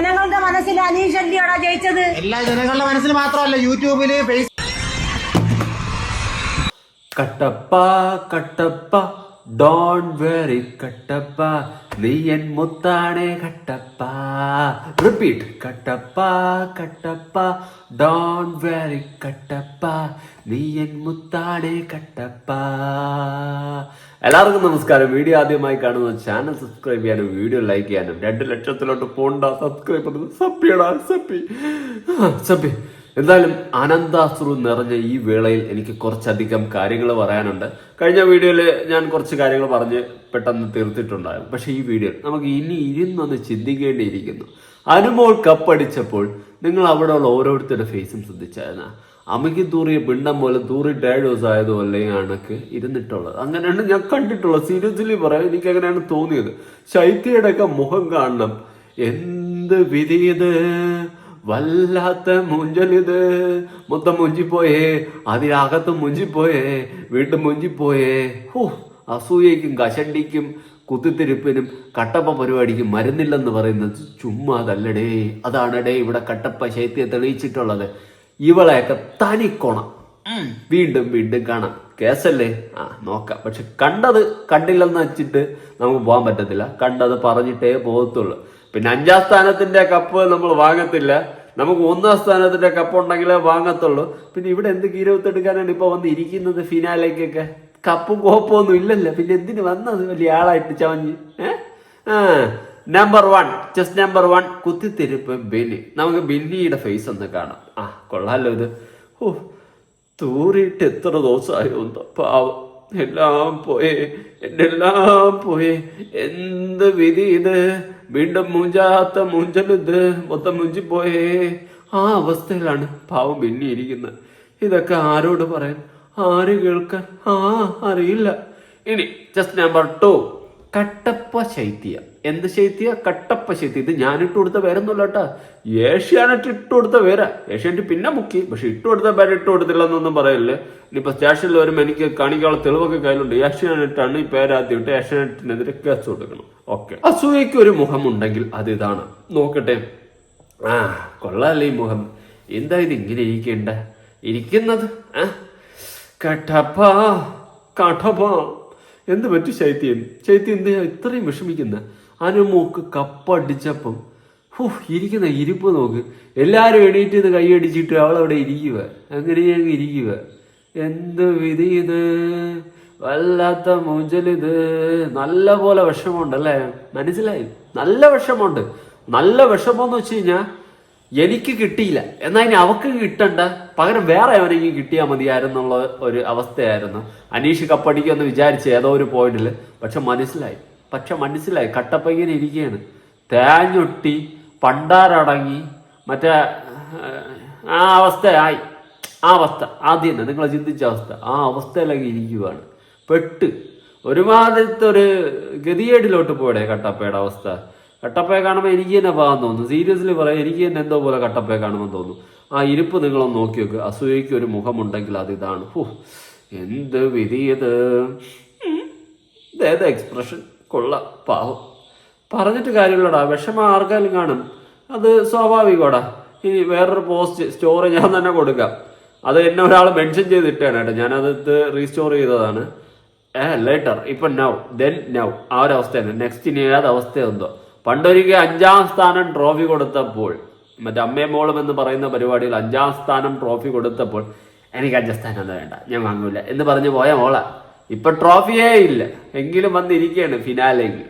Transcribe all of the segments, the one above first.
ജനങ്ങളുടെ മനസ്സിൽ അനീഷ് അല്ലിയോടാ ജയിച്ചത്? എല്ലാ ജനങ്ങളുടെ മനസ്സിൽ മാത്രമല്ല യൂട്യൂബിൽ face Kattappa Kattappa don't worry Kattappa. നീ എൻ മുത്താണേ Kattappa. Repeat Kattappa Kattappa. Don't worry Kattappa. നീ എൻ മുത്താണേ കട്ടപ്പ. എല്ലാവർക്കും നമസ്കാരം. വീഡിയോ ആദ്യമായി കാണുന്ന ചാനൽ സബ്സ്ക്രൈബ് ചെയ്യാനും വീഡിയോ ലൈക്ക് ചെയ്യാനും രണ്ട് ലക്ഷത്തിലോട്ട് പോണ്ട. സബ്സ്ക്രൈബ് സപ്പിയടാ സപ്പി. സപ്പി. എന്തായാലും അനന്താശ്രു നിറഞ്ഞ ഈ വേളയിൽ എനിക്ക് കുറച്ചധികം കാര്യങ്ങൾ പറയാനുണ്ട്. കഴിഞ്ഞ വീഡിയോയിൽ ഞാൻ കുറച്ച് കാര്യങ്ങൾ പറഞ്ഞ് പെട്ടെന്ന് തീർത്തിട്ടുണ്ടായിരുന്നു. പക്ഷേ ഈ വീഡിയോ നമുക്ക് ഇനി ഇരുന്നൊന്ന് ചിന്തിക്കേണ്ടിയിരിക്കുന്നു. അനുമോൾ കപ്പടിച്ചപ്പോൾ നിങ്ങൾ അവിടെയുള്ള ഓരോരുത്തരുടെ ഫേസും ശ്രദ്ധിച്ചായിരുന്ന അമ്മയ്ക്ക് തൂറിയ പിണ്ടം പോലെ തൂറി ഡേഡോസ് ആയതുപോലെ അണക്ക് ഇരുന്നിട്ടുള്ളത്. അങ്ങനെയാണ് ഞാൻ കണ്ടിട്ടുള്ളത്. സീരിയസ്ലി പറയാം എനിക്ക് അങ്ങനെയാണ് തോന്നിയത്. ശൈത്യയുടെ ഒക്കെ മുഖം കാണണം. എന്ത് വിധിയത്? വല്ലാത്ത മുഞ്ചലിത്. മൊത്തം മുഞ്ചിപ്പോയേ അതിനകത്ത് മുഞ്ചിപ്പോയേ വീട്ടിൽ മുഞ്ചിപ്പോയേ. ഹോ അസൂയയ്ക്കും കഷണ്ടിക്കും കുത്തിത്തിരിപ്പിനും കട്ടപ്പ പരിപാടിക്കും മരുന്നില്ലെന്ന് പറയുന്നത് ചുമ്മാതല്ലടേ. അതാണടേ ഇവിടെ കട്ടപ്പ ശൈത്യം തെളിയിച്ചിട്ടുള്ളത്. ഇവളെയൊക്കെ തനിക്കോണം. വീണ്ടും വീണ്ടും കാണാം. കേസല്ലേ? ആ നോക്കാം. പക്ഷെ കണ്ടത് കണ്ടില്ലെന്ന് വെച്ചിട്ട് നമുക്ക് പോകാൻ പറ്റത്തില്ല. കണ്ടത് പറഞ്ഞിട്ടേ പോകത്തുള്ളൂ. പിന്നെ അഞ്ചാം സ്ഥാനത്തിന്റെ കപ്പ് നമ്മൾ വാങ്ങത്തില്ല. നമുക്ക് ഒന്നാം സ്ഥാനത്തിന്റെ കപ്പ് ഉണ്ടെങ്കിലേ വാങ്ങത്തുള്ളൂ. പിന്നെ ഇവിടെ എന്ത് കീരവത്തെടുക്കാനാണ് ഇപ്പൊ വന്ന് ഇരിക്കുന്നത് ഫിനാലേക്കൊക്കെ കപ്പും കോപ്പും ഇല്ലല്ലോ. പിന്നെ എന്തിന് വന്നത്? വലിയ ആളായിട്ട് ചവഞ്ഞ്. ഏഹ് ആ. Number one just number one കുത്തിത്തിരിപ്പ് Binni നമുക്ക് ബിന്നിയുടെ ഫേസ് ഒന്ന് കാണാം. ആ കൊള്ളാലോ ഇത്. ഓ തൂറിയിട്ട് എത്ര ദിവസമായി പാവം. എല്ലാം പോയേ എന്റെ എല്ലാം പോയേ. എന്ത് വിധി ഇത്? വീണ്ടും മുഞ്ചാത്ത മുഞ്ചലിത് മൊത്തം മുഞ്ചിപ്പോയേ ആ അവസ്ഥയിലാണ് പാവം ബിന്നി ഇരിക്കുന്നത്. ഇതൊക്കെ ആരോട് പറയാൻ? ആര് കേൾക്കാൻ? ആ അറിയില്ല. ഇനി ജസ്റ്റ് നമ്പർ ടു കട്ടപ്പ ശൈത്യ. എന്ത് ശൈത്യ? കട്ടപ്പ ശൈത്യ. ഇത് ഞാൻ ഇട്ട് കൊടുത്ത പേരൊന്നുമല്ല കേട്ടോ. ഏഷ്യാനെറ്റ് ഇട്ട് കൊടുത്ത പേരാ. ഏഷ്യാനെറ്റ് പിന്നെ മുക്കി. പക്ഷെ ഇട്ട് കൊടുത്ത പേര് ഇട്ട് കൊടുത്തില്ലെന്നൊന്നും പറയല്ലേ. ഇനിയിപ്പോ സ്റ്റേഷനിൽ വരുമ്പോൾ എനിക്ക് കാണിക്കാനുള്ള തെളിവൊക്കെ കയ്യിലുണ്ട്. ഏഷ്യാനെറ്റാണ് ഈ പേരാദ്യം ഇട്ട് ഏഷ്യാനെറ്റിനെതിരെ കേസ് കൊടുക്കണം. ഓക്കെ. അസൂയയ്ക്ക് ഒരു മുഖമുണ്ടെങ്കിൽ അത് ഇതാണ്. നോക്കട്ടെ. ആ കൊള്ളാല്ലേ ഈ മുഖം. എന്താ ഇത് ഇങ്ങനെ ഇരിക്കേണ്ട? ഇരിക്കുന്നത് കട്ടപ്പ കട്ടപ്പ. എന്ത് പറ്റി ശൈത്യം? ശൈത്യം എന്ത് ഇത്രയും വിഷമിക്കുന്ന? അനുമോക്ക് കപ്പടിച്ചപ്പം ഹൂ ഇരിക്കുന്ന ഇരിപ്പ് നോക്ക്. എല്ലാവരും എണീറ്റ് ഇത് കൈയടിച്ചിട്ട് അവളവിടെ ഇരിക്കുക അങ്ങനെ അങ്ങ് ഇരിക്കുക എന്ത് വിധി ഇത്? വല്ലാത്ത മൂഞ്ചലിത്. നല്ല പോലെ വിഷമമുണ്ടല്ലേ മനസ്സിലായി? നല്ല വിഷമമുണ്ട്. നല്ല വിഷമം എന്ന് വെച്ച് കഴിഞ്ഞാൽ എനിക്ക് കിട്ടിയില്ല. എന്നാൽ ഇനി അവക്ക് കിട്ടണ്ട? പകരം വേറെ എവനെങ്കിലും കിട്ടിയാൽ മതിയായിരുന്നുള്ള ഒരു അവസ്ഥയായിരുന്നു. അനീഷ് കപ്പടിക്കുമെന്ന് വിചാരിച്ച ഏതോ ഒരു പോയിന്റിൽ. പക്ഷെ മനസ്സിലായി. പക്ഷെ മനസ്സിലായി. കട്ടപ്പയ്യനെ ഇരിക്കുകയാണ് തേഞ്ഞൊട്ടി പണ്ടാരടങ്ങി മറ്റേ ആ അവസ്ഥയായി. ആ അവസ്ഥ. ആദ്യം തന്നെ നിങ്ങൾ ചിന്തിച്ച അവസ്ഥ. ആ അവസ്ഥയിലൊക്കെ ഇരിക്കുവാണ്. പെട്ട്. ഒരുമാതിരത്തെ ഒരു ഗതികേടിലോട്ട് പോയടേ കട്ടപ്പയുടെ അവസ്ഥ. കട്ടപ്പയെ കാണുമ്പോൾ എനിക്ക് തന്നെ ഭാഗം തോന്നുന്നു സീരിയസ്ലി പറയാം എനിക്ക് തന്നെ എന്തോ പോലെ കട്ടപ്പയെ കാണുമ്പോൾ തോന്നുന്നു ആ ഇരിപ്പ് നിങ്ങളൊന്ന് നോക്കി നോക്ക് അസൂയയ്ക്ക് ഒരു മുഖമുണ്ടെങ്കിൽ അത് ഇതാണ്. ഹോ എന്ത് വിധിയത് ഏത് എക്സ്പ്രഷൻ കൊള്ളാം പാവം. പറഞ്ഞിട്ട് കാര്യമില്ലടാ. വിഷമം ആർക്കാലും കാണും. അത് സ്വാഭാവികമാടാ. ഇനി വേറൊരു പോസ്റ്റ് സ്റ്റോറി ഞാൻ തന്നെ കൊടുക്കാം. അത് എന്നെ ഒരാൾ മെൻഷൻ ചെയ്തിട്ടാണ് കേട്ടോ. ഞാനത് റീസ്റ്റോർ ചെയ്തതാണ്. ലേറ്റർ ഇപ്പം നൗ ദെൻ നൗ ആ അവസ്ഥയാണ്. നെക്സ്റ്റ് ഇനി ഏത് അവസ്ഥയെന്തോ പണ്ടൊരിക്കൽ അഞ്ചാം സ്ഥാനം ട്രോഫി കൊടുത്തപ്പോൾ മറ്റേ അമ്മയും മോളും എന്ന് പറയുന്ന പരിപാടിയിൽ അഞ്ചാം സ്ഥാനം ട്രോഫി കൊടുത്തപ്പോൾ എനിക്ക് അഞ്ചാം സ്ഥാനം ഒന്നും വേണ്ട ഞാൻ വാങ്ങൂല എന്ന് പറഞ്ഞു പോയ മോളാ. ഇപ്പൊ ട്രോഫിയേ ഇല്ല. എങ്കിലും വന്നിരിക്കുകയാണ് ഫിനാലേക്ക്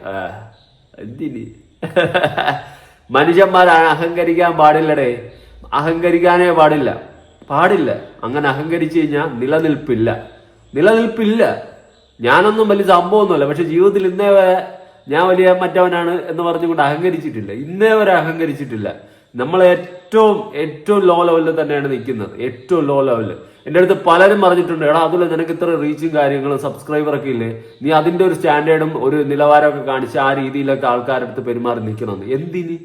എന്തിന്? മനുഷ്യന്മാർ അഹങ്കരിക്കാൻ പാടില്ലടേ. അഹങ്കരിക്കാനേ പാടില്ല. പാടില്ല. അങ്ങനെ അഹങ്കരിച്ചു കഴിഞ്ഞാൽ നിലനിൽപ്പില്ല. നിലനിൽപ്പില്ല. ഞാനൊന്നും വലിയ സംഭവമൊന്നുമല്ല. പക്ഷെ ജീവിതത്തിൽ ഇന്നേ ഞാൻ വലിയ മറ്റവനാണ് എന്ന് പറഞ്ഞുകൊണ്ട് അഹങ്കരിച്ചിട്ടില്ല. ഇന്നേ വരെ അഹങ്കരിച്ചിട്ടില്ല. നമ്മൾ ഏറ്റവും ഏറ്റവും ലോ ലെവലിൽ തന്നെയാണ് നിൽക്കുന്നത്. ഏറ്റവും ലോ ലെവലിൽ എന്റെ അടുത്ത് പലരും പറഞ്ഞിട്ടുണ്ട് എടാ അതുപോലെ നിനക്ക് ഇത്ര റീച്ചും കാര്യങ്ങളും സബ്സ്ക്രൈബറൊക്കെ ഇല്ലേ? നീ അതിന്റെ ഒരു സ്റ്റാൻഡേർഡും ഒരു നിലവാരമൊക്കെ കാണിച്ച് ആ രീതിയിലൊക്കെ ആൾക്കാരുടെ അടുത്ത് പെരുമാറി നിൽക്കണമെന്ന്. എന്തിന്?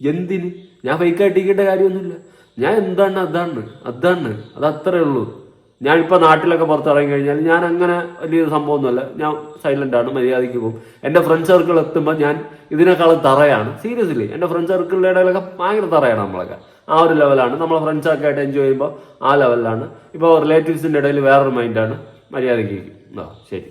എന്തിന്? ഞാൻ ഫൈക്കായിട്ട് ഇരിക്കേണ്ട കാര്യമൊന്നുമില്ല. ഞാൻ എന്താണ് അതാണ് അതാണ്. അത് അത്രേ ഉള്ളൂ. ഞാനിപ്പോൾ നാട്ടിലൊക്കെ പുറത്തിറങ്ങി കഴിഞ്ഞാൽ ഞാൻ അങ്ങനെ വലിയ സംഭവമൊന്നുമല്ല. ഞാൻ സൈലന്റ് ആണ് മര്യാദയ്ക്ക് പോകും. എന്റെ ഫ്രണ്ട് സർക്കിൾ എത്തുമ്പോൾ ഞാൻ ഇതിനേക്കാളും തറയാണ്. സീരിയസ്ലി എന്റെ ഫ്രണ്ട് സർക്കിളിന്റെ ഇടയിലൊക്കെ ഭയങ്കര തറയാണ് നമ്മളൊക്കെ. ആ ഒരു ലെവലാണ് നമ്മളെ ഫ്രണ്ട്സൊക്കെ ആയിട്ട് എൻജോയ് ചെയ്യുമ്പോൾ ആ ലെവലിലാണ് ഇപ്പോൾ റിലേറ്റീവ്സിന്റെ ഇടയിൽ വേറൊരു മൈൻഡാണ് മര്യാദയ്ക്ക്. ആ ശരി.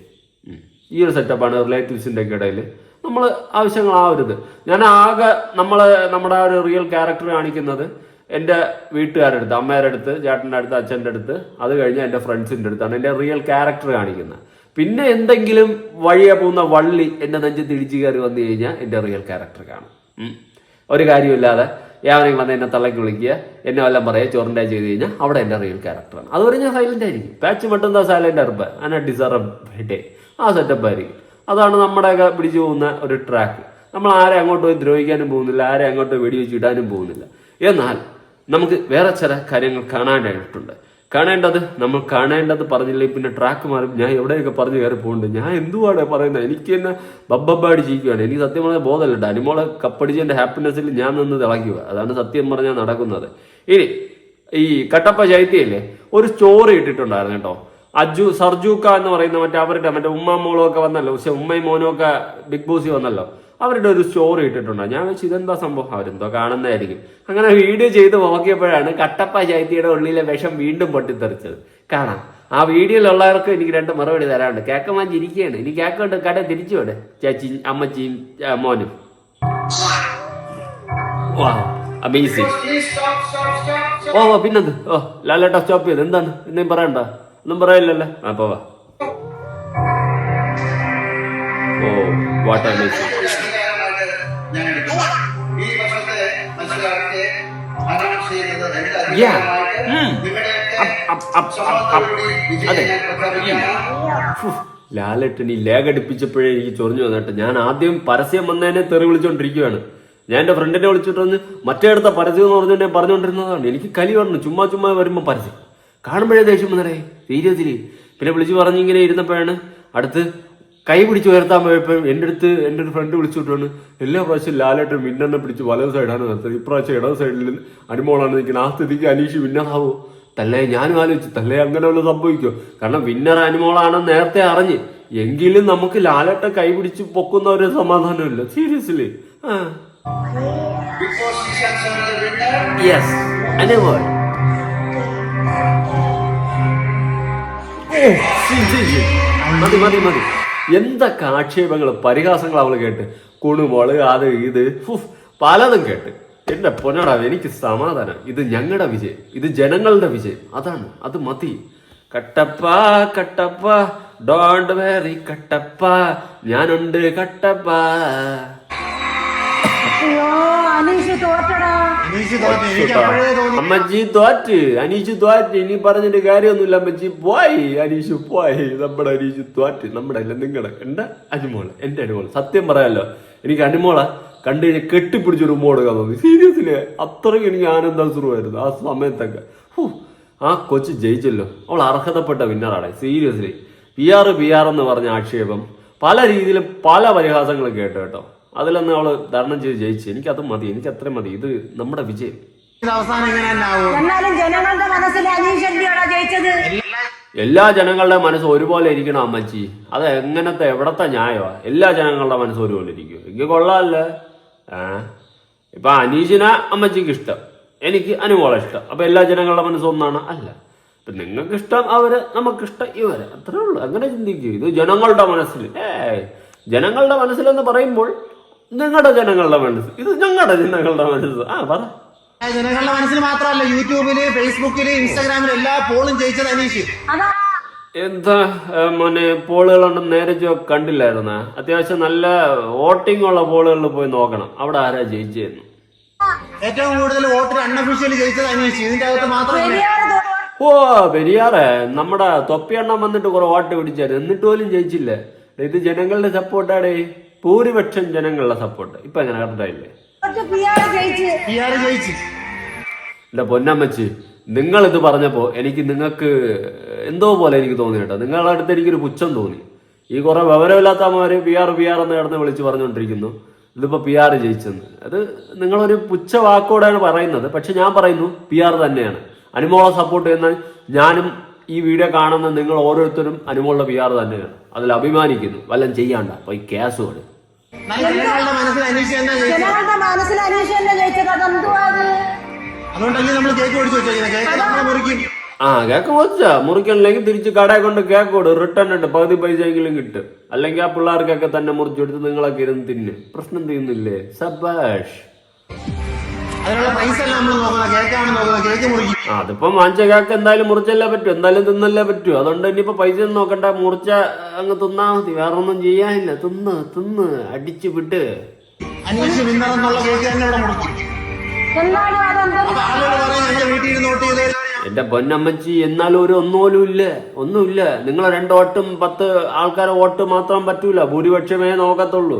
ഈ ഒരു സെറ്റപ്പാണ് റിലേറ്റീവ്സിന്റെ ഒക്കെ ഇടയിൽ നമ്മൾ ആവശ്യങ്ങൾ ആവരുത് ഞാൻ ആകെ നമ്മൾ നമ്മുടെ ഒരു റിയൽ ക്യാരക്ടർ കാണിക്കുന്നത് എന്റെ വീട്ടുകാരുടെ അടുത്ത് അമ്മയുടെ അടുത്ത് ചേട്ടന്റെ അടുത്ത് അച്ഛന്റെ അടുത്ത് അത് കഴിഞ്ഞ് എന്റെ ഫ്രണ്ട്സിന്റെ അടുത്താണ് എന്റെ റിയൽ ക്യാരക്ടർ കാണിക്കുന്നത്. പിന്നെ എന്തെങ്കിലും വഴിയെ പോകുന്ന വള്ളി എന്റെ നെഞ്ചത്ത് ഇടിച്ചു കയറി വന്നു കഴിഞ്ഞാൽ എന്റെ റിയൽ ക്യാരക്ടർ കാണും. ഒരു കാര്യമില്ലാതെ യാവനങ്ങൾ വന്ന് എന്നെ തള്ളക്കി വിളിക്കുക എന്നെ വല്ലതും പറയുക ചോറിന്റെ ചെയ്ത് കഴിഞ്ഞാൽ അവിടെ എന്റെ റിയൽ ക്യാരക്ടറാണ് അതുവരെ ഞാൻ സൈലന്റ് ആയിരിക്കും. പാച്ച് മട്ടുന്ന സൈലന്റ് അർബ് അന ഡിസർവ് ഡേ ആ സെറ്റപ്പ് ആയിരിക്കും. അതാണ് നമ്മുടെയൊക്കെ പിടിച്ചു പോകുന്ന ഒരു ട്രാക്ക് നമ്മൾ ആരെ അങ്ങോട്ട് പോയി ദ്രോഹിക്കാനും പോകുന്നില്ല ആരെ അങ്ങോട്ട് വെടിവെച്ച് ഇടാനും പോകുന്നില്ല. എന്നാൽ നമുക്ക് വേറെ ചില കാര്യങ്ങൾ കാണാനായിട്ടുണ്ട്. കാണേണ്ടത് നമ്മൾ കാണേണ്ടത് പറഞ്ഞില്ലേ പിന്നെ ട്രാക്ക് മാറും ഞാൻ എവിടെയൊക്കെ പറഞ്ഞു കയറി പോകുന്നുണ്ട് ഞാൻ എന്തുവാണ് പറയുന്നത്? എനിക്ക് തന്നെ ബബ്ബബ്ബാടി ജീവിക്കുകയാണ് എനിക്ക് സത്യം പറഞ്ഞാൽ ബോധമല്ല. അനിമോളെ കപ്പടിച്ചതിന്റെ ഹാപ്പിനെസ്സിൽ ഞാൻ നിന്ന് തിളയ്ക്കുക. അതാണ് സത്യം പറഞ്ഞാൽ നടക്കുന്നത്. ഇനി ഈ കട്ടപ്പ ചൈത്യല്ലേ ഒരു സ്റ്റോറി ഇട്ടിട്ടുണ്ടായിരുന്നു കേട്ടോ. അജു സർജൂക്ക എന്ന് പറയുന്ന മറ്റേ അവരുടെ മറ്റേ ഉമ്മ ഒക്കെ വന്നല്ലോ. പക്ഷെ ഉമ്മയും മോനും ഒക്കെ ബിഗ് ബോസി വന്നല്ലോ. അവരുടെ ഒരു സ്റ്റോറി ഇട്ടിട്ടുണ്ട്. ഞാൻ വെച്ച് ഇതെന്താ സംഭവം? അവരെന്തോ കാണുന്നതായിരിക്കും. അങ്ങനെ വീഡിയോ ചെയ്ത് നോക്കിയപ്പോഴാണ് കട്ടപ്പ ചൈത്തിയുടെ ഉള്ളിലെ വിഷം വീണ്ടും പൊട്ടിത്തെറിച്ചത്. കാണാം. ആ വീഡിയോയിലുള്ളവർക്ക് എനിക്ക് രണ്ട് മറുപടി തരാനുണ്ട്. കേക്കമാൻ ചിരിക്കുകയാണ് ഇനി കേക്കൊണ്ട് കട തിരിച്ചു വിടെ ചേച്ചി അമ്മച്ചിയും മോനും. വാ ഓ ഓ പിന്നെന്ത്? ഓ ലാലേട്ടാ സ്റ്റോപ്പ് ചെയ്ത്. എന്താണ്? എന്നെയും പറയണ്ട? ഒന്നും പറയില്ലല്ലോ. ആ പോവാ. ഓ വാട്ടർ അമേസിങ് അതെ. വിജയിയെ പ്രഖ്യാപിക്കുകയാണ്. ലാലട്ടൻ ഈ ലേഖ അടുപ്പിച്ചപ്പോഴേ എനിക്ക് ചൊറിഞ്ഞു വന്നിട്ട് ഞാൻ ആദ്യം പരസ്യം വന്നതിനെ തെറി വിളിച്ചോണ്ടിരിക്കുകയാണ് ഞാൻ എന്റെ ഫ്രണ്ടിനെ വിളിച്ചിട്ട് വന്ന് മറ്റേ അടുത്ത പരസ്യം എന്ന് പറഞ്ഞുകൊണ്ട് ഞാൻ പറഞ്ഞുകൊണ്ടിരുന്നതാണ്. എനിക്ക് കലി പറഞ്ഞു ചുമ്മാ ചുമ്മാ വരുമ്പോൾ പരസ്യം. കാണുമ്പോഴേ ദേഷ്യം വന്നറേ സീരിയസിലി. പിന്നെ വിളിച്ചു പറഞ്ഞിങ്ങനെ ഇരുന്നപ്പോഴാണ് അടുത്ത് കൈ പിടിച്ച് ഉയർത്താൻ പോയപ്പോൾ എന്റെ അടുത്ത് എന്റെ ഒരു ഫ്രണ്ട് വിളിച്ചിട്ടാണ് എല്ലാ പ്രാവശ്യം ലാലേട്ടൻ മിന്നെണ്ണ പിടിച്ച് വലത് സൈഡാണ് നിർത്തുന്നത്. ഇപ്രാവശ്യം ഇടത് സൈഡിൽ അനുമോളാണ് നിൽക്കുന്നത്. ആ സ്ഥിതിക്ക് അനീഷ് വിന്നറാവോ? തല്ലേ ഞാനും ആലോചിച്ചു തല്ലേ അങ്ങനെ വല്ല സംഭവിക്കോ കാരണം വിന്നർ അനുമോളാണെന്ന് നേരത്തെ അറിഞ്ഞ്. എങ്കിലും നമുക്ക് ലാലേട്ടൻ കൈ പിടിച്ച് പൊക്കുന്ന ഒരു സമാധാനമില്ല. Seriously yes Anumol. മതി മതി മതി. എന്തൊക്കെ ആക്ഷേപങ്ങൾ പരിഹാസങ്ങൾ അവൾ കേട്ട്? കുണുമോൾ അത് ഇത് പലതും കേട്ട്. എന്റെ പൊന്നടാ എനിക്ക് സമാധാനം. ഇത് ഞങ്ങളുടെ വിജയം. ഇത് ജനങ്ങളുടെ വിജയം. അതാണ്. അത് മതി. Kattappa Kattappa. Don't worry Kattappa. ഞാനുണ്ട് കട്ടപ്പ. അമ്മച്ചി തോറ്റ് അനീഷ് തോറ്റ് ഇനി പറഞ്ഞിട്ട് കാര്യമൊന്നുമില്ല അമ്മച്ചി. പോയി. അനീഷ് പോയി. നമ്മുടെ അനീഷ് തോറ്റ് നമ്മുടെ അല്ല നിങ്ങളുടെ എന്റെ അനുമോൾ എന്റെ അനുമോൾ സത്യം പറയാലോ. എനിക്ക് അനുമോളെ കണ്ടു കഴിഞ്ഞാൽ കെട്ടിപ്പിടിച്ചൊരു മോഡ് തോന്നി സീരിയസ്ലി അത്രയ്ക്ക് എനിക്ക് ആനന്ദാസുറുമായിരുന്നു ആ സമയത്തൊക്കെ. ആ കൊച്ചു ജയിച്ചല്ലോ. അവൾ അർഹതപ്പെട്ട വിന്നറാണ്. Seriously P R P R എന്ന് പറഞ്ഞ ആക്ഷേപം പല രീതിയിലും പല പരിഹാസങ്ങളും കേട്ടോ കേട്ടോ. അതിലൊന്നും അവൾ തരണം ചെയ്ത് ജയിച്ചു അത് മതി എനിക്ക് അത്രയും മതി. ഇത് നമ്മുടെ വിജയം. എന്നാലും ജനങ്ങളുടെ മനസ്സിൽ അനീഷ് ജയിച്ചത്? എല്ലാ ജനങ്ങളുടെ മനസ്സ് ഒരുപോലെ ഇരിക്കണം അമ്മച്ചി. അത് എങ്ങനത്തെ എവിടത്തെ ന്യായമാ? എല്ലാ ജനങ്ങളുടെ മനസ്സ് ഒരുപോലെ ഇരിക്കും. എനിക്ക് കൊള്ളാമല്ലേ ഏ ഇപ്പൊ അനീഷിനെ അമ്മച്ചിക്ക് ഇഷ്ടം. എനിക്ക് അനുമോളെ ഇഷ്ടം. അപ്പൊ എല്ലാ ജനങ്ങളുടെ മനസ്സ് ഒന്നാണ്. അല്ല. ഇപ്പൊ നിങ്ങൾക്ക് ഇഷ്ടം അവർ നമുക്കിഷ്ടം ഇവർ. അത്രേ ഉള്ളൂ. അങ്ങനെ ചിന്തിക്കൂ. ഇത് ജനങ്ങളുടെ മനസ്സിൽ. ഏ ജനങ്ങളുടെ മനസ്സിലെന്ന് പറയുമ്പോൾ നിങ്ങളുടെ ജനങ്ങളുടെ മനസ്സ്. ഇത് ഞങ്ങളുടെ ജനങ്ങളുടെ മനസ്സ്. ആ പറ. ജനങ്ങളുടെ മനസ്സിൽ മാത്രമല്ല യൂട്യൂബിൽ ഫേസ്ബുക്കിൽ ഇൻസ്റ്റാഗ്രാമിൽ എല്ലാ പോളും ജയിച്ചത് അനീഷ്. അതാ. എന്താ മോനെ പോളുകളുണ്ടെന്ന് നേരെ ചോ കണ്ടില്ലായിരുന്ന? അത്യാവശ്യം നല്ല വോട്ടിംഗ് ഉള്ള പോളുകളിൽ പോയി നോക്കണം. അവിടെ ആരാ ജയിച്ചതെന്ന് ഏറ്റവും കൂടുതൽ വോട്ടിൽ അൺഒഫീഷ്യലി ജയിച്ചത് അനീഷ്. ഇതിന്റെ അകത്ത് മാത്രമല്ല ഓ പെരിയാറെ. നമ്മുടെ തൊപ്പിയെണ്ണം വന്നിട്ട് കുറെ വോട്ട് പിടിച്ചായിരുന്നു. എന്നിട്ട് പോലും ജയിച്ചില്ലേ? ഇത് ജനങ്ങളുടെ സപ്പോർട്ടാടേ ഭൂരിപക്ഷം ജനങ്ങളുടെ സപ്പോർട്ട് ഇപ്പൊ എങ്ങനെ കറക്റ്റായില്ലേ എന്റെ പൊന്നമ്മച്ചി നിങ്ങൾ ഇത് പറഞ്ഞപ്പോ എനിക്ക് നിങ്ങൾക്ക് എന്തോ പോലെ എനിക്ക് തോന്നി കേട്ടോ. നിങ്ങളുടെ അടുത്ത് എനിക്കൊരു പുച്ഛം തോന്നി. ഈ കുറെ വിവരമില്ലാത്ത അമ്മമാര് പി ആർ പി ആർ എന്ന് കിടന്ന് വിളിച്ച് പറഞ്ഞുകൊണ്ടിരിക്കുന്നു. ഇതിപ്പോ പി ആർ ജയിച്ചെന്ന്. അത് നിങ്ങളൊരു പുച്ഛ വാക്കോടെയാണ് പറയുന്നത്. പക്ഷെ ഞാൻ പറയുന്നു പി ആർ തന്നെയാണ്. അനുമോളെ സപ്പോർട്ട് ചെയ്യുന്ന ഞാനും ഈ വീഡിയോ കാണുന്ന നിങ്ങൾ ഓരോരുത്തരും അനുമോളുടെ പി ആർ തന്നെയാണ്. അതിൽ അഭിമാനിക്കുന്നു. വല്ലതും ചെയ്യാണ്ട. പോയി ഈ എന്നാലും ജനങ്ങളുടെ മനസ്സിൽ അനീഷ് തന്നെ ജയിച്ചത് ജനങ്ങളുടെ മനസ്സിൽ അനീഷ് തന്നെ ജയിച്ചത് അതെന്തുവാ അത് അതുകൊണ്ടല്ലേ നമ്മൾ കേക്ക് മേടിച്ച് വെച്ചേക്കുന്നത് കേക്ക് നമ്മൾ മുറിക്കും. ആ കേക്ക് വെച്ച. മുറിക്കണില്ലെങ്കിൽ തിരിച്ച് കടയിൽ കൊണ്ട് കേക്ക് കൊടു റിട്ടേൺ ഉണ്ട് പകുതി പൈസയെങ്കിലും കിട്ടും. അല്ലെങ്കിൽ ആ പിള്ളേർക്കൊക്കെ തന്നെ മുറിച്ചെടുത്ത് നിങ്ങളൊക്കെ ഇരുന്ന് തിന്ന്. പ്രശ്നം തീരുന്നില്ലേ? സബാഷ്. അതിനുള്ള പൈസ അല്ല നമ്മൾ നോക്കുന്നത് കേക്കാണ് നോക്കുന്നത് കേക്ക് മുറിക്കും. ആ അതിപ്പം വാങ്ങിച്ച കേക്ക് എന്തായാലും മുറിച്ചല്ലേ പറ്റൂ. എന്തായാലും തിന്നല്ലേ പറ്റൂ. അതുകൊണ്ട് ഇനിയിപ്പോ പൈസ ഒന്നും നോക്കണ്ട. മുറിച്ച അങ്ങ് തിന്നാ മതി. വേറെ ഒന്നും ചെയ്യാനില്ല. തിന്ന് തിന്ന്. അടിച്ചു വിട്ട്. അനീഷ് വിന്നർ എന്നുള്ള കേക്ക് തന്നെ ഇവിടെ മുറിക്കും. അതെന്താ? അപ്പൊ ആളുകൾ പറയും ഞങ്ങൾ വീട്ടിൽ ഇരുന്ന് വോട്ട് ചെയ്ത് എന്റെ പൊന്നമ്മച്ചി എന്നാലും ഒരു ഒന്നുപോലും ഇല്ല. ഒന്നുമില്ല. നിങ്ങളെ രണ്ട് വോട്ടും പത്ത് ആൾക്കാരെ വോട്ട് മാത്രം പറ്റൂല. ഭൂരിപക്ഷമേ നോക്കത്തുള്ളൂ.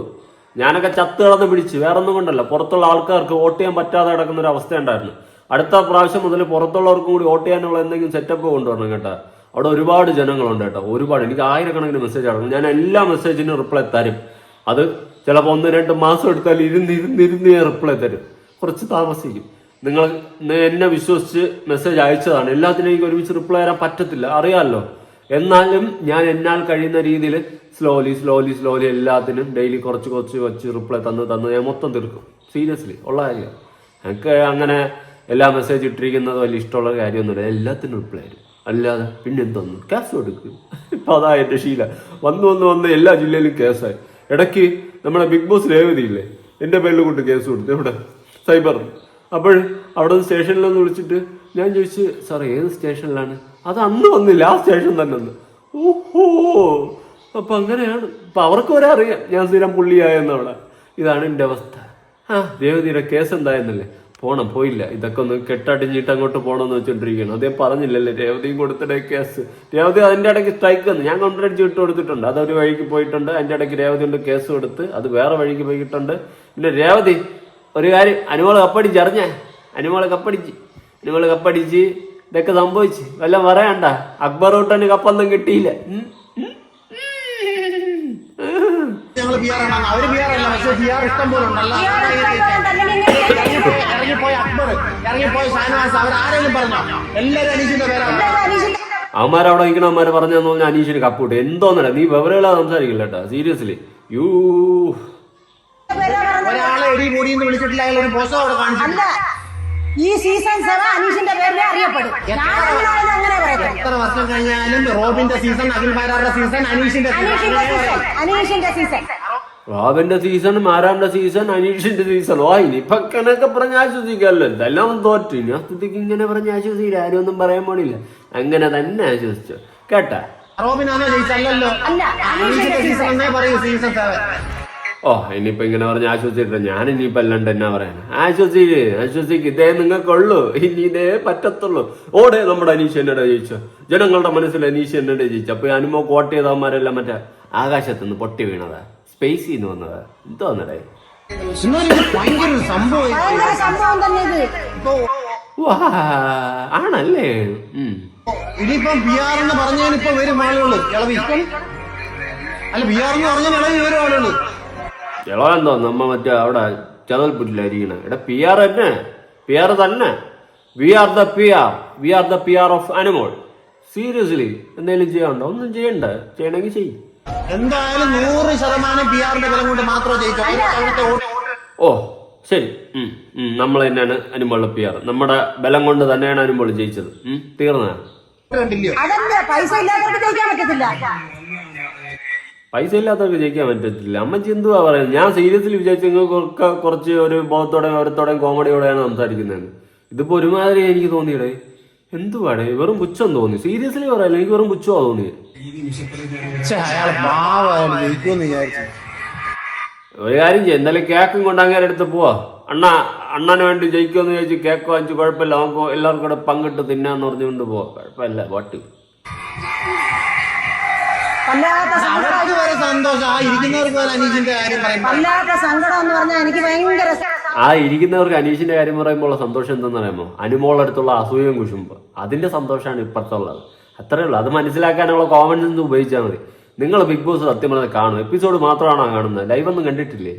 ഞാനൊക്കെ ചത്ത് കളന്ന് പിടിച്ച്. വേറെ ഒന്നും കൊണ്ടല്ല. പുറത്തുള്ള ആൾക്കാർക്ക് വോട്ട് ചെയ്യാൻ പറ്റാതെ കിടക്കുന്ന ഒരു അവസ്ഥ ഉണ്ടായിരുന്നു. അടുത്ത പ്രാവശ്യം മുതൽ പുറത്തുള്ളവർക്കും കൂടി വോട്ട് ചെയ്യാനുള്ള എന്തെങ്കിലും സെറ്റപ്പ് കൊണ്ടുവരണം കേട്ടോ. അവിടെ ഒരുപാട് ജനങ്ങളുണ്ട് കേട്ടോ. ഒരുപാട്. എനിക്ക് ആയിരക്കണക്കിന് മെസ്സേജ് അടക്കും. ഞാൻ എല്ലാ മെസ്സേജിനും റിപ്ലൈ തരും. അത് ചിലപ്പോൾ ഒന്ന് രണ്ട് മാസം എടുത്താൽ ഇരുന്ന് ഇരുന്ന് ഇരുന്ന് ഞാൻ റിപ്ലൈ തരും. കുറച്ച് താമസിക്കും. നിങ്ങൾ എന്നെ വിശ്വസിച്ച് മെസ്സേജ് അയച്ചതാണ്. എല്ലാത്തിനും എനിക്ക് ഒരുമിച്ച് റിപ്ലൈ തരാൻ പറ്റത്തില്ല. അറിയാമല്ലോ എന്നാലും ഞാൻ എന്നാൽ കഴിയുന്ന രീതിയിൽ സ്ലോലി സ്ലോലി സ്ലോലി എല്ലാത്തിനും ഡെയിലി കുറച്ച് കുറച്ച് വെച്ച് റിപ്ലൈ തന്ന് തന്ന് ഞാൻ മൊത്തം തീർക്കും. സീരിയസ്ലി ഉള്ള കാര്യം. എനിക്ക് അങ്ങനെ എല്ലാ മെസ്സേജ് ഇട്ടിരിക്കുന്നത് വലിയ ഇഷ്ടമുള്ള കാര്യമൊന്നുമില്ല. എല്ലാത്തിനും റിപ്ലൈ ആയിരുന്നു അല്ലാതെ പിന്നെ എന്തൊന്നും. കേസ് കൊടുക്കും. ഇപ്പൊ അതാ എന്റെ ശീല. വന്ന് വന്ന് വന്ന് എല്ലാ ജില്ലയിലും കേസായി ഇടയ്ക്ക് നമ്മുടെ ബിഗ് ബോസ് രേവതിയില്ലേ എന്റെ പേരിൽ കൊണ്ട് കേസ് കൊടുത്തു. എവിടെ? സൈബർ അപ്പോൾ അവിടെ നിന്ന് സ്റ്റേഷനിലൊന്ന് വിളിച്ചിട്ട് ഞാൻ ചോദിച്ചു സാർ ഏത് സ്റ്റേഷനിലാണ് അത് അന്ന് വന്നില്ല ആ സ്റ്റേഷൻ തന്നെ ഒന്ന് ഓഹോ. അപ്പൊ അങ്ങനെയാണ്. അപ്പൊ അവർക്ക് വരെ അറിയാം. ഞാൻ സ്ഥിരം പുള്ളിയായെന്നവിടെ ഇതാണ് എന്റെ അവസ്ഥ. ആ ദേവതിയുടെ കേസ് എന്തായെന്നല്ലേ? പോണം പോയില്ല. ഇതൊക്കെ ഒന്ന് കെട്ടടിഞ്ഞിട്ട് അങ്ങോട്ട് പോകണമെന്ന് വെച്ചോണ്ടിരിക്കുകയാണ്. അദ്ദേഹം പറഞ്ഞില്ലല്ലേ? രേവതിയും കൊടുത്തിട്ടേ കേസ് രേവതി അതിന്റെ ഇടയ്ക്ക് സ്ട്രൈക്ക് വന്നു. ഞാൻ കൊണ്ടടിച്ച് വിട്ട് കൊടുത്തിട്ടുണ്ട്. അതൊരു വഴിക്ക് പോയിട്ടുണ്ട്. അതിന്റെ ഇടയ്ക്ക് രേവതി കൊണ്ട് കേസ് കൊടുത്ത് അത് വേറെ വഴിക്ക് പോയിട്ടുണ്ട്. പിന്നെ രേവതി ഒരു കാര്യം. അനുമോൾ കപ്പടിച്ച് അറിഞ്ഞേ? അനുമോൾ കപ്പടിച്ച്. അനുമോൾ കപ്പടിച്ച് ഇതൊക്കെ സംഭവിച്ച്. വല്ല പറയണ്ട? അക്ബർ ഊട്ടന് കപ്പൊന്നും കിട്ടിയില്ല. അവന്മാരവിടെ നിൽക്കണ അവർ പറഞ്ഞോ പറഞ്ഞെന്ന് പറഞ്ഞാൽ അനീഷിന് കപ്പൂട്ട് എന്തോന്നല്ല നീ വിവരമില്ലാ സംസാരിക്കില്ല കേട്ടോ. Seriously you. ഒരാളെ എടി കൂടി വിളിച്ചിട്ടില്ല. അവിടെ കാണിച്ചു ഈ സീസൺ സെവൻ അനീഷിന്റെ പേരിൽ അറിയപ്പെടും. ഞാൻ അങ്ങനെ പറയട്ടെ എത്ര വർഷം കഴിഞ്ഞാലും റോബിന്റെ സീസൺ അഖിൽ മാരാറുടെ സീസൺ അനീഷിന്റെ അനീഷിന്റെ സീസൺ സീസൺ അനീഷിന്റെ സീസൺ റോബിന്റെ സീസൺ മാരാന്റെ സീസൺ അനീഷിന്റെ സീസൺ ഓ ഇനിയിപ്പൊ കണക്കെ പറഞ്ഞ് ആശ്വസിക്കാമല്ലോ എന്തെല്ലാം തോറ്റു? ഇനി ആ സ്ഥിതിക്ക് ഇങ്ങനെ പറഞ്ഞ് ആശ്വസിക്കില്ല. ആരും ഒന്നും പറയാൻ പോണില്ല. അങ്ങനെ തന്നെ ആശ്വസിച്ചു. കേട്ടാ? റോബിനാണോ ജയിച്ചല്ലോ അല്ല അനീഷിന്റെ സീസൺ എന്നേ പറയൂ സീസൺ സെവൻ ഓ ഇനിയിപ്പോ ഇങ്ങനെ പറഞ്ഞ് ആശ്വസിച്ചിട്ട് ഞാൻ ഇനിയിപ്പോ അല്ലാണ്ട് എന്നാ പറയാൻ ആശ്വസിക്ക് ആശ്വസിക്ക് ഇതേ നിങ്ങൾക്കുള്ളൂ. ഇനി ഇതേ പറ്റത്തുള്ളൂ. ഓടെ നമ്മുടെ അനീഷ് എന്നടെ ജയിച്ചു ജനങ്ങളുടെ മനസ്സിൽ അനീഷ് എന്നടെ ജയിച്ചു അപ്പൊ അനുമോ കോട്ട് ചെയ്തവന്മാരെല്ലാം മറ്റേ ആകാശത്ത് നിന്ന് പൊട്ടി വീണതാ. സ്പേസിൽ നിന്ന് വന്നതാ. എന്തോ വാ ആണല്ലേ? ഇനിയിപ്പം ആർ എന്ന് പറഞ്ഞതിന് ഇപ്പൊ വരും ആളുകൾ അല്ല ആർ എന്ന് പറഞ്ഞാൽ ഇളവി വരും ആളുകൾ ഇളവ എന്തോ നമ്മ മറ്റേ അവിടെ ചതൽപുറ്റിലായിരിക്കണ എടാ പി ആർ തന്നെ. പി ആർ തന്നെ. We are the P R we are the P R of Animol seriously എന്തെങ്കിലും ചെയ്യാനുണ്ടോ? ഒന്നും ചെയ്യണ്ട. ചെയ്യണമെങ്കിൽ ചെയ്യും. എന്തായാലും നൂറ് ശതമാനം പി ആറിന്റെ ബലം കൊണ്ട് മാത്രമേ ജയിച്ചു ഓ ശരി. ഉം, ഉം, നമ്മൾ തന്നെയാണ് അനുമോളിലെ പി ആർ നമ്മുടെ ബലം കൊണ്ട് തന്നെയാണ് അനിമോൾ ജയിച്ചത്. ഉം, തീർന്ന കണ്ടില്ലയോ പൈസ ഇല്ലാത്തവർക്ക് ജയിക്കാൻ പറ്റത്തില്ല. പൈസ ഇല്ലാത്തവർക്ക് ജയിക്കാൻ പറ്റത്തില്ല. അമ്മച്ചി എന്തുവാ പറയുന്നത്? ഞാൻ സീരിയസ്ലി വിചാരിച്ചു നിങ്ങൾക്ക് കുറച്ച് ഒരു ബോധത്തോടെയും ഓരത്തോടെയും കോമഡിയോടെയാണ് സംസാരിക്കുന്നത് ഇതിപ്പോ ഒരുമാതിരി എനിക്ക് തോന്നിയടേ. എന്തുവാടേ? വെറും പുച്ഛം തോന്നി. സീരിയസ്ലി പറയല്ല? എനിക്ക് വെറും പുച്ഛമാ വിചാരിച്ചു. ഒരു കാര്യം ചെയ്യും. എന്തായാലും കേക്കും കൊണ്ട് അങ്ങനെ അടുത്ത് പോവാ. അണ്ണ അണ്ണന് വേണ്ടി ജയിക്കുമെന്ന് ചോദിച്ചു കേക്ക് വാങ്ങിച്ചു കുഴപ്പമില്ല. നമുക്ക് എല്ലാവർക്കും കൂടെ പങ്കിട്ട് തിന്നാന്ന് പറഞ്ഞുകൊണ്ട് പോവാ. കുഴപ്പമില്ല. പാട്ട്. വല്ലാത്ത സങ്കടം. അവർക്ക് വരെ സന്തോഷം. ആ ഇരിക്കുന്നവർക്ക് വരെ അനീഷിന്റെ കാര്യം പറയുമ്പോ. വല്ലാത്ത സങ്കടം എന്ന് പറഞ്ഞാൽ എനിക്ക് ഭയങ്കര സ- ആ ഇരിക്കുന്നവർക്ക് അനീഷിന്റെ കാര്യം പറയുമ്പോൾ ഉള്ള സന്തോഷം എന്തെന്ന് പറയുമ്പോൾ അനുമോളടുത്തുള്ള അസൂയം കുശുമ്പ്. അതിന്റെ സന്തോഷമാണ് ഇപ്പുറത്തുള്ളത്. അത്രേ ഉള്ളൂ. അത് മനസ്സിലാക്കാനുള്ള കോമൺ സെൻസ് ഉപയോഗിച്ചാൽ മതി. നിങ്ങൾ ബിഗ് ബോസ് സത്യം പറഞ്ഞാൽ കാണും. എപ്പിസോഡ് മാത്രമാണോ കാണുന്നത്? ലൈവ് ഒന്നും കണ്ടിട്ടില്ലേ?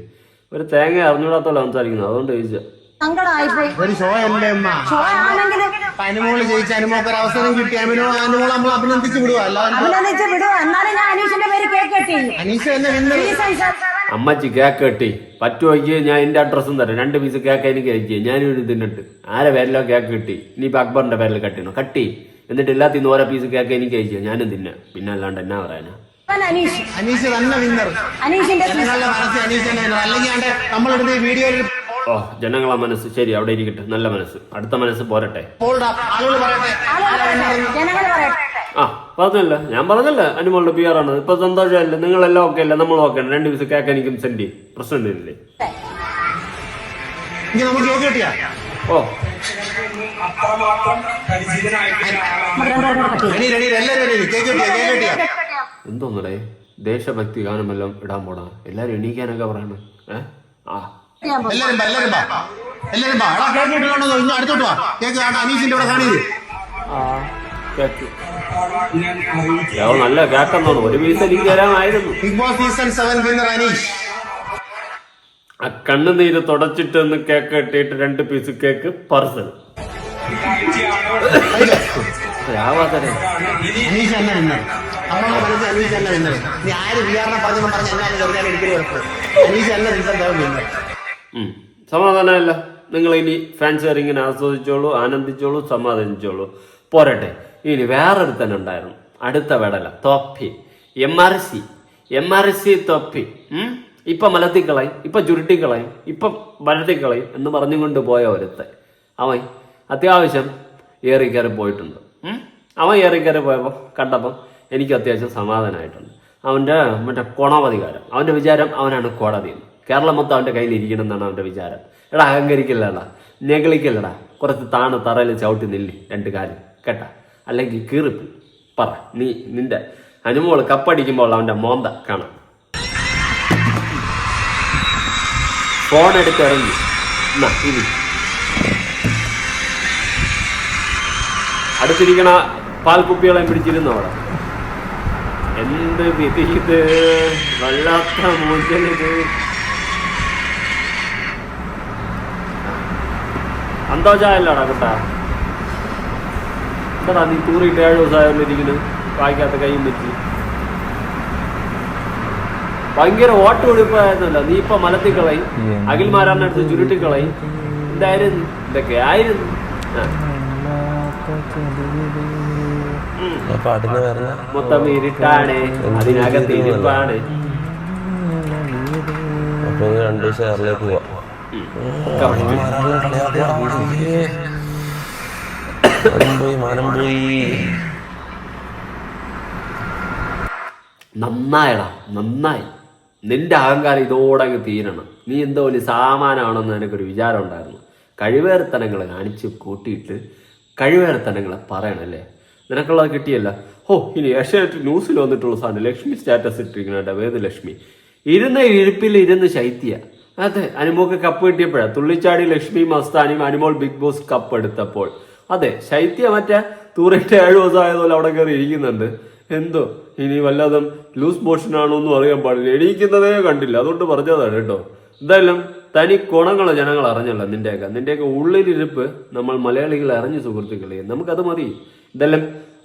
ഒരു തേങ്ങ അറിഞ്ഞൂടാത്തോളം സംസാരിക്കുന്നത്. അതുകൊണ്ട് ചോദിച്ചാ. സങ്കടമായിപ്പോയി ഒരു ഷോ അല്ലേ അമ്മ? ഷോ ആണെങ്കിൽ അപ്പൊ അനുമോൾ ജയിച്ച അനുമോക്ക് ഒരു അവസരം കിട്ടി. അനുമോ അനുമോൾ നമ്മൾ അഭിനന്ദിച്ച് വിടുക അല്ലാതെ അഭിനന്ദിച്ച് വിടുക എന്നാലും ഞാൻ അനീഷിന്റെ പേര് കേക്ക് കെട്ടി. അനീഷ് തന്നെ വിന്നർ അമ്മച്ചി കേക്ക് കെട്ടി. പറ്റുമെങ്കിൽ ഞാൻ എന്റെ അഡ്രസ്സും തരാം. രണ്ട് പീസ് കേക്ക് എനിക്ക് അയക്കുക ഞാനും ഒരു തിന്നിട്ട് ആരെ പേരിലോ കേക്ക് കിട്ടി? ഇനിയിപ്പൊ അക്ബറിന്റെ പേരിൽ കട്ടിനോ കട്ടി. എന്നിട്ട് എല്ലാത്തിനും ഓരോ പീസ് കേക്ക് എനിക്ക് അയക്കുക ഞാനും തിന്ന. പിന്നെ അല്ലാണ്ട് എന്നാ പറയാനാ? അനീഷ്. അനീഷ് തന്നെ വിന്നർ അനീഷിന്റെ ജനങ്ങളുടെ അനീഷ് തന്നെ. അല്ലെങ്കിൽ നമ്മളെടുത്ത് ഈ വീഡിയോയിൽ ഓ ജനങ്ങളെ മനസ്സ്. ശരി അവിടെ ഇരിക്കട്ടെ. നല്ല മനസ്സ്. അടുത്ത മനസ്സ് പോരട്ടെ. ആ പറഞ്ഞല്ല. ഞാൻ പറഞ്ഞല്ല. അനുമോളുടെ പി ആർ ആണ്. ഇപ്പൊ സന്തോഷമല്ലേ? നിങ്ങളെല്ലാം ഓക്കെ അല്ലേ? നമ്മൾ ഓക്കെ ആണ് രണ്ട് പീസ് കേക്ക് എനിക്കും സെൻഡ് ചെയ്യും. പ്രശ്നമില്ലേ ഓ. എന്തോന്നടേ? ദേശഭക്തി ഗാനമെല്ലാം ഇടാൻ പോടാ എല്ലാരും എണീക്കാനൊക്കെ പറയണം. ഏ? ആ. എല്ലാരും ബാ എല്ലാരും ബാ എല്ലാരും ബാ എടാ കേക്ക് കിട്ടണോ ഇനി അടുത്തോട്ട് വാ. കേക്ക് കാണാം അനീഷിന്റെ ഇവിടെ കാണിയത് നല്ല ഒരു പീസ് എനിക്ക് തരാമായിരുന്നു. Big boss season seven winner Anish. ആ കണ്ണുനീര് തുടച്ചിട്ട് ഒന്ന് കേക്ക് കെട്ടിയിട്ട് രണ്ട് പീസ് കേക്ക് പാർസൽ രാവാതരെ. അനീഷ് തന്നെ വിന്നർ നമ്മളെ മനസ്സിൽ അനീഷ് തന്നെ വിന്നർ നീ ആര് വിചാരണ പറഞ്ഞു പറഞ്ഞ എന്നാലും ചെറുക്കാൻ എടുക്കൽ കുഴപ്പം അനീഷ് തന്നെ സീസൺ സെവൻ വിന്നർ ഉം. സമാധാനമല്ല. നിങ്ങൾ ഇനി ഫാൻസ് ഇങ്ങനെ ആസ്വദിച്ചോളൂ ആനന്ദിച്ചോളൂ സമാധാനിച്ചോളൂ. പോരട്ടെ. ഇനി വേറൊരുത്തനുണ്ടായിരുന്നു. അടുത്ത വെടല Thoppi. M R C M R C Thoppi. ഇപ്പം മലത്തിക്കളയും ഇപ്പൊ ചുരുട്ടിക്കളയും ഇപ്പൊ വലത്തിക്കളയും എന്ന് പറഞ്ഞുകൊണ്ട് പോയ ഒരുത്തൻ. അവൻ അത്യാവശ്യം ഏറി കയറി പോയിട്ടുണ്ട് അവൻ ഏറി കയറി പോയപ്പോൾ കണ്ടപ്പോൾ എനിക്ക് അത്യാവശ്യം സമാധാനമായിട്ടുണ്ട്. അവന്റെ മറ്റേ കോണാവധികാരം അവന്റെ വിചാരം അവനാണ് കോടതി എന്ന്. കേരളം മൊത്തം അവന്റെ കയ്യിൽ ഇരിക്കണം എന്നാണ് അവന്റെ വിചാരം. എടാ അഹങ്കരിക്കില്ലടാ. ഞെകളിക്കില്ലടാ. കുറച്ച് താണ് തറയിൽ ചവിട്ടി നില്ല് രണ്ട് കാര്യം കേട്ടാ? അല്ലെങ്കിൽ കീറിപ്പി. പറ. നീ നിന്റെ അനുമോൾ കപ്പടിക്കുമ്പോൾ അവന്റെ മോന്ത കാണാം. ഫോൺ എടുത്ത് ഇറങ്ങി. എന്നാ ഇനി അടുത്തിരിക്കണ പാൽക്കുപ്പികളെ പിടിച്ചിരുന്നു അവിടെ? എന്ത് വിധി വല്ലാത്ത മൂഞ്ചലിത് അന്തോചായല്ലാണ് കേട്ടാ എന്താടാ നീ തൂറിയിട്ട് ഏഴ് ദിവസമായുള്ള ഇരിക്കുന്നത് വായിക്കാത്ത കൈയും വെച്ച് ഭയങ്കര ഓട്ടൊളിപ്പായിരുന്നല്ല നീ ഇപ്പൊ മലത്തി കളയും. അഖിൽമാരാറിന്റെ അടുത്ത് ചുരുട്ടി കളയും. എന്തായാലും ഇതൊക്കെ ആയിരുന്നു. മൊത്തം ഇരുട്ടാണ്. അതിനകത്ത് ഇരുപ്പാണ്. രണ്ടു ദിവസം പോവാ. നന്നായടാ നന്നായി. നിന്റെ അഹങ്കാരം ഇതോടെ അങ്ങ് തീരണം. നീ എന്തോ വലിയ സാമാനാണെന്ന് എനിക്കൊരു വിചാരം ഉണ്ടായിരുന്നു. കഴിവേർത്തനങ്ങൾ കാണിച്ച് കൂട്ടിയിട്ട് കഴിവേർത്തനങ്ങളെ പറയണല്ലേ നിനക്കുള്ളത് കിട്ടിയല്ല. ഓ ഇനി ഏഷ്യാനെറ്റ് ന്യൂസിൽ വന്നിട്ടുള്ള സാധനം ലക്ഷ്മി സ്റ്റാറ്റസ് ഇട്ടിരിക്കുന്നുണ്ട് വേദ ലക്ഷ്മി ഇരുന്ന ഇരിപ്പിൽ ഇരുന്ന് ശൈത്യ. അതെ അനുമോക്ക് കപ്പ് കിട്ടിയപ്പോഴാ. തുള്ളിച്ചാടി ലക്ഷ്മി മസ്താനിയും അനുമോൾ ബിഗ് ബോസ് കപ്പ് എടുത്തപ്പോൾ. അതെ ശൈത്യ മറ്റേ തൂറിട്ട് ഏഴ് ദിവസമായതുപോലെ അവിടെ കയറി ഇരിക്കുന്നുണ്ട്. എന്തോ? ഇനി വല്ലതും ലൂസ് മോഷൻ ആണോ എന്നും അറിയാൻ പാടില്ല. എണീക്കുന്നതേ കണ്ടില്ല. അതുകൊണ്ട് പറഞ്ഞതാണ് കേട്ടോ. എന്തായാലും തനി കുണങ്ങളെ ജനങ്ങൾ അറിഞ്ഞല്ലോ നിന്റെയൊക്കെ. നിന്റെയൊക്കെ ഉള്ളിലിരിപ്പ് നമ്മൾ മലയാളികൾ അറിഞ്ഞു സുഹൃത്തുക്കളെ. നമുക്കത് മതി. ഇതെല്ലാം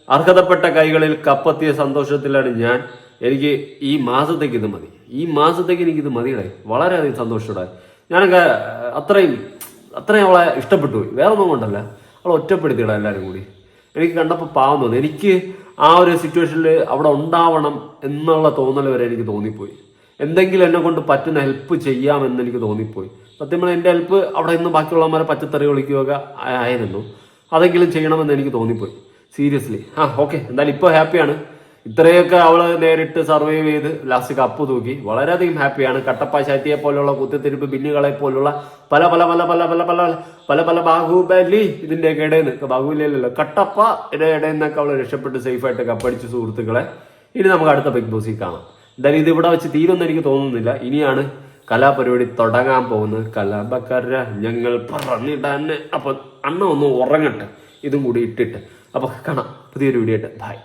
അർഹതപ്പെട്ട കൈകളിൽ കപ്പത്തിയ സന്തോഷത്തിലാണ് ഞാൻ. എനിക്ക് ഈ മാസത്തേക്ക് ഇത് മതി. ഈ മാസത്തേക്ക് എനിക്കിത് മതിയുടെ. വളരെയധികം സന്തോഷത്തോടെ. ഞാനൊക്കെ അത്രയും അത്രയും അവളെ ഇഷ്ടപ്പെട്ടു പോയി വേറെ ഒന്നും കൊണ്ടല്ല. അവളെ ഒറ്റപ്പെടുത്തിയിടാം എല്ലാവരും കൂടി. എനിക്ക് കണ്ടപ്പോൾ പാവം തോന്നി. എനിക്ക് ആ ഒരു സിറ്റുവേഷനിൽ അവിടെ ഉണ്ടാവണം എന്നുള്ള തോന്നൽ വരെ എനിക്ക് തോന്നിപ്പോയി. എന്തെങ്കിലും എന്നെ കൊണ്ട് പറ്റുന്ന ഹെൽപ്പ് ചെയ്യാമെന്ന് എനിക്ക് തോന്നിപ്പോയി. സത്യം പറഞ്ഞാൽ എന്റെ ഹെൽപ്പ് അവിടെ നിന്ന് ബാക്കിയുള്ളവന്മാരെ പച്ചത്തറി വിളിക്കുകയൊക്കെ ആയിരുന്നു. അതെങ്കിലും ചെയ്യണമെന്ന് എനിക്ക് തോന്നിപ്പോയി. സീരിയസ്ലി ആ ഓക്കെ എന്തായാലും ഇപ്പോൾ ഹാപ്പിയാണ് ഇത്രയൊക്കെ അവൾ നേരിട്ട് സർവൈവ് ചെയ്ത് ലാസ്റ്റ് കപ്പ് തൂക്കി. വളരെയധികം ഹാപ്പിയാണ്. കട്ടപ്പ ശാറ്റിയെ പോലുള്ള കുത്തിത്തിരിപ്പ് ബില്ലുകളെ പോലുള്ള പല പല പല പല പല പല പല പല ബാഹുബലി ഇതിന്റെയൊക്കെ ഇടയിൽ ബാഹുബലിയല്ലല്ലോ. കട്ടപ്പ ഇടയിൽ നിന്നൊക്കെ അവൾ രക്ഷപ്പെട്ട് സേഫായിട്ട് കപ്പടിച്ച് സുഹൃത്തുക്കളെ. ഇനി നമുക്ക് അടുത്ത ബിഗ് ബോസിൽ കാണാം. എന്തായാലും ഇത് ഇവിടെ വെച്ച് തീരുമെന്ന് എനിക്ക് തോന്നുന്നില്ല. ഇനിയാണ് കലാപരിപാടി തുടങ്ങാൻ പോകുന്നത്. കലാപക്കാര ഞങ്ങൾ പറഞ്ഞിടാൻ. അപ്പൊ അണ്ണ ഒന്ന് ഉറങ്ങട്ടെ. ഇതും കൂടി ഇട്ടിട്ട്. അപ്പൊ കാണാം. പുതിയൊരു വീഡിയോ ആയിട്ട്. ബൈ